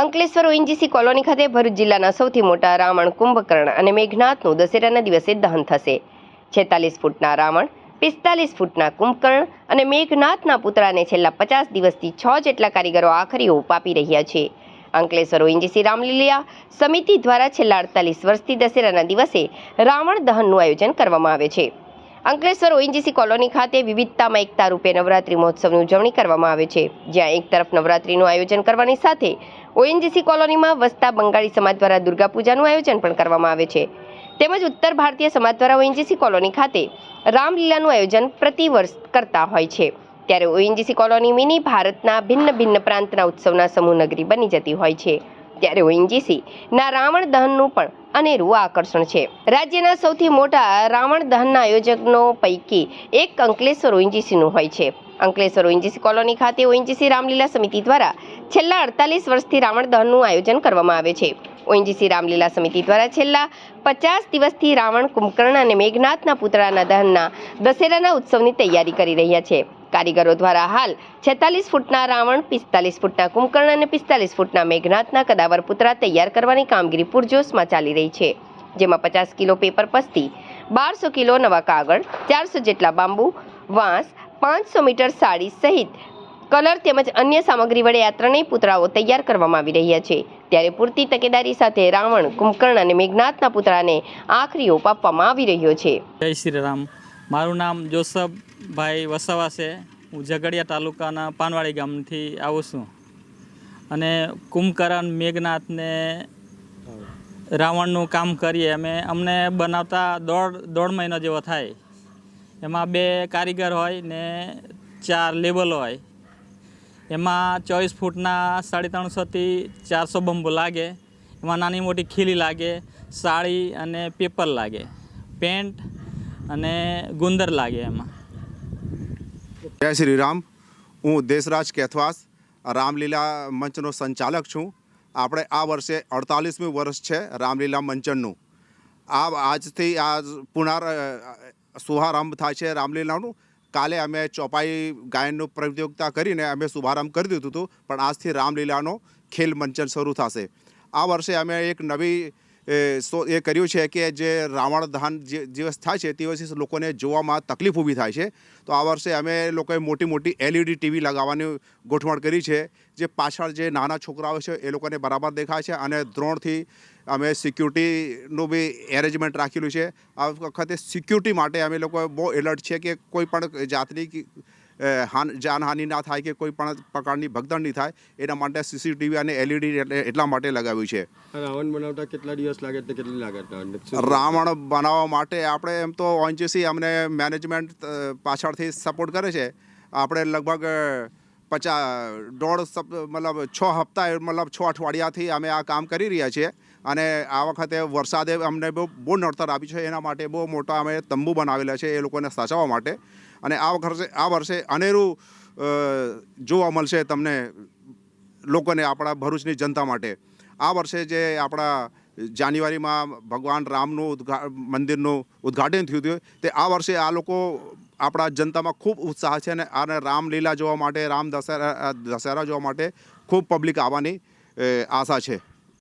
Ankleshwar ONGC colony ખાતે ભરૂચ જિલ્લાના સૌથી મોટા રાવણ કુંભકર્ણ અને મેઘનાથનું દશેરાના દિવસે દહન થશે. છેતાલીસ ફૂટના રાવણ, પિસ્તાલીસ ફૂટના કુંભકર્ણ અને મેઘનાથના પુતળાને છેલ્લા પચાસ દિવસથી છ જેટલા કારીગરો આખરી ઓપ આપી રહ્યા છે. અંકલેશ્વર ઓએનજીસી રામલીલા સમિતિ દ્વારા છેલ્લા અડતાલીસ વર્ષથી દશેરાના દિવસે રાવણ દહનનું આયોજન કરવામાં આવે છે. અંકલેશ્વર ઓએનજીસી કોલોની ખાતે વિવિધતામાં એકતા રૂપે નવરાત્રી મહોત્સવની ઉજવણી કરવામાં આવે છે, જ્યાં એક તરફ નવરાત્રીનું આયોજન કરવાની સાથે ઓએનજીસી કોલોનીમાં વસતા બંગાળી સમાજ દ્વારા દુર્ગા પૂજાનું આયોજન પણ કરવામાં આવે છે. તેમજ ઉત્તર ભારતીય સમાજ દ્વારા ઓએનજીસી કોલોની ખાતે રામલીલાનું આયોજન પ્રતિવર્ષ કરતા હોય છે. ત્યારે ઓએનજીસી કોલોની મિની ભારતના ભિન્ન ભિન્ન પ્રાંતના ઉત્સવના સમૂહ નગરી બની જતી હોય છે. ત્યારે ઓએનજીસી ના રાવણ દહનનું પણ અનેરું આકર્ષણ છે. રાજ્યના સૌથી મોટા રાવણ દહનના આયોજકનો પૈકી એક અંકલેશ્વર ઓએનજીસીનું હોય છે. અંકલેશ્વર ઓએનજીસી કોલોની ખાતે ઓએનજીસી રામલીલા સમિતિ દ્વારા છેલ્લા અડતાલીસ વર્ષથી રાવણ દહનનું આયોજન કરવામાં આવે છે. ઓએનજીસી રામલીલા સમિતિ દ્વારા છેલ્લા પચાસ દિવસથી રાવણ કુંભકર્ણ અને મેઘનાથના પુતળાના દહનના દશેરાના ઉત્સવની તૈયારી કરી રહ્યા છે. કારીગરો દ્વારા હાલ છેતાલીસ ફૂટના રાવણ, પિસ્તાલીસ ફૂટના કુંભકર્ણ અને પિસ્તાલીસ ફૂટના મેઘનાથના કદાવર પુતળા તૈયાર કરવાની કામગીરી પૂરજોશમાં ચાલી રહી છે. જેમાં પચાસ કિલો પેપર પસ્તી, બારસો કિલો નવા કાગળ, ચારસો જેટલા બાંબુ, વાંસ, પાંચસો મીટર સાડી સહિત કલર તેમજ અન્ય સામગ્રી વડે આ ત્રણેય પુતળાઓ તૈયાર કરવામાં આવી રહ્યા છે. ત્યારે પૂરતી તકેદારી સાથે રાવણ, કુંભકર્ણ અને મેઘનાથના પુતળાને આખરી ઓપ આપવામાં આવી રહ્યો છે. જય શ્રી રામ. મારું નામ જોસફભાઈ વસાવા છે. હું ઝઘડિયા તાલુકાના પાનવાડી ગામથી આવું છું. અને કુંભકરણ મેઘનાથને રાવણનું કામ કરીએ. અમે અમને બનાવતા દોઢ દોઢ મહિનો જેવો થાય. એમાં બે કારીગર હોય ને ચાર લેબલ હોય. એમાં ચોવીસ ફૂટના સાડી ત્રણસોથી ચારસો બંબુ લાગે. એમાં નાની મોટી ખીલી લાગે સાડી અને પેપર લાગે. પેન્ટ અને ગુંદર લાગે એમાં. જય શ્રી રામ. હું દેશરાજ કેથવાસ, રામલીલા મંચનો સંચાલક છું. આપણે આ વર્ષે અડતાલીસમી વર્ષ છે રામલીલા મંચનનું. આ આજથી આ પુનર શુભારંભ થાય છે રામલીલાનું. કાલે અમે ચોપાઈ ગાયનનું પ્રતિયોગિતા કરીને અમે શુભારંભ કરી દીધું હતું, પણ આજથી રામલીલાનો ખેલ મંચન શરૂ થશે. આ વર્ષે અમે એક નવી એ કર્યું છે કે જે રાવણ દહન જે દિવસ થાય છે તે દિવસે લોકોને જોવામાં તકલીફ ઊભી થાય છે. તો આ વર્ષે અમે લોકોએ મોટી મોટી એલઈડી ટીવી લગાવવાની ગોઠવણ કરી છે. જે પાછળ જે નાના છોકરાઓ છે એ લોકોને બરાબર દેખાય છે અને દ્રોણથી અમે સિક્યુરિટીનું બી એરેન્જમેન્ટ રાખેલું છે. આ વખતે સિક્યુરિટી માટે અમે લોકો બહુ એલર્ટ છે કે કોઈ પણ જાતની જાનહાનિ ના થાય કે કોઈ પણ પ્રકારની ભગદડ નહીં થાય એના માટે સીસીટીવી અને એલઈડી એટલા માટે લગાવ્યું છે. રાવણ બનાવતા કેટલા દિવસ લાગે તે કેટલી લાગે રાવણ બનાવવા માટે આપણે એમ તો ઓએનજીસી અમને મેનેજમેન્ટ પાછળથી સપોર્ટ કરે છે. આપણે લગભગ પચાસ દોઢ મતલબ છ હપ્તા મતલબ છ અઠવાડિયાથી અમે આ કામ કરી રહ્યા છીએ. અને આ વખતે વરસાદે અમને બહુ બહુ નડતર આપી છે. એના માટે બહુ મોટા અમે તંબુ બનાવેલા છે એ લોકોને સાચવવા માટે. અને આ વર્ષે આ વર્ષે અનેરું જોવા મળશે તમને લોકોને આપણા ભરૂચની જનતા માટે. આ વર્ષે જે આપણા જાન્યુઆરીમાં ભગવાન રામનું મંદિરનું ઉદ્ઘાટન થયું હતું તે આ વર્ષે આ લોકો આપણા જનતામાં ખૂબ ઉત્સાહ છે અને આને રામલીલા જોવા માટે, રામ દશેરા દશેરા જોવા માટે ખૂબ પબ્લિક આવવાની આશા છે.